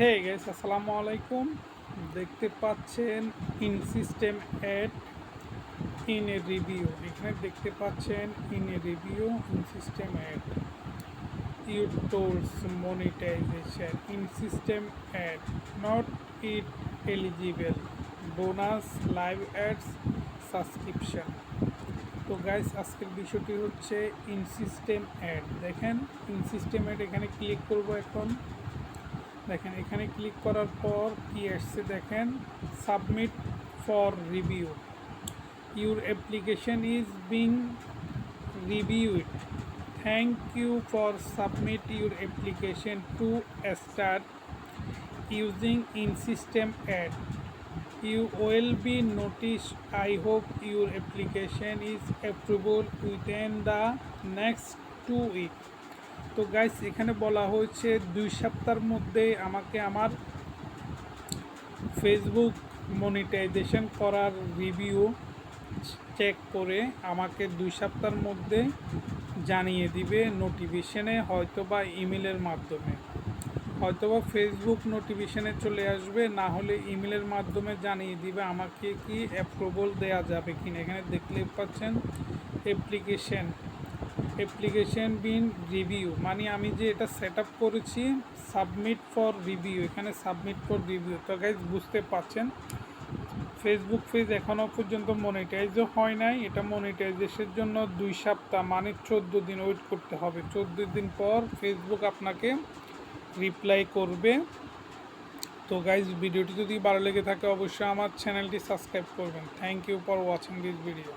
হে guess আসসালামু আলাইকুম দেখতে পাচ্ছেন in system ad in a review এখানে দেখতে পাচ্ছেন in a review in system ad you tools monetization in system ad not it eligible bonus live ads subscription তো guys আজকের বিষয়টি হচ্ছে ইন সিস্টেম অ্যাড দেখেন ইন সিস্টেম অ্যাড এখানে click করব এখন। দেখেন, এখানে ক্লিক করার পর কি আসছে দেখেন submit for review your application is being reviewed thank you for submit your application to start using in system ad you will be noticed. I hope your application is approved within the next two week তো guys এখানে বলা হয়েছে দুই সপ্তাহের মধ্যে আমাকে আমার Facebook monetization করার রিভিউ চেক করে আমাকে দুই সপ্তাহের মধ্যে জানিয়ে দিবে নোটিফিকেশনে হয়তো বা ইমেলের মাধ্যমে। হয়তোবা ফেসবুক নোটিফিকেশনে চলে আসবে, না হলে ইমেলের মাধ্যমে জানিয়ে দিবে আমাকে কি অ্যাপ্রুভাল দেওয়া যাবে কিনা। এখানে দেখতে পাচ্ছেন অ্যাপ্লিকেশন অ্যাপ্লিকেশন বিন রিভিউ মানে আমি যে এটা সেট আপ করেছি সাবমিট ফর রিভিউ এখানে সাবমিট ফর রিভিউ তো গাইজ বুঝতে পারছেন? ফেসবুক পেজ এখনও পর্যন্ত মনিটাইজও হয় নাই, এটা মনিটাইজেশনের জন্য দুই সপ্তাহ মানে চোদ্দ দিন ওয়েট করতে হবে। চোদ্দ দিন পর ফেসবুক আপনাকে রিপ্লাই করবে। তো গাইজ ভিডিওটি যদি ভালো লেগে থাকে, অবশ্যই আমার চ্যানেলটি সাবস্ক্রাইব করবেন। Thank you for watching this video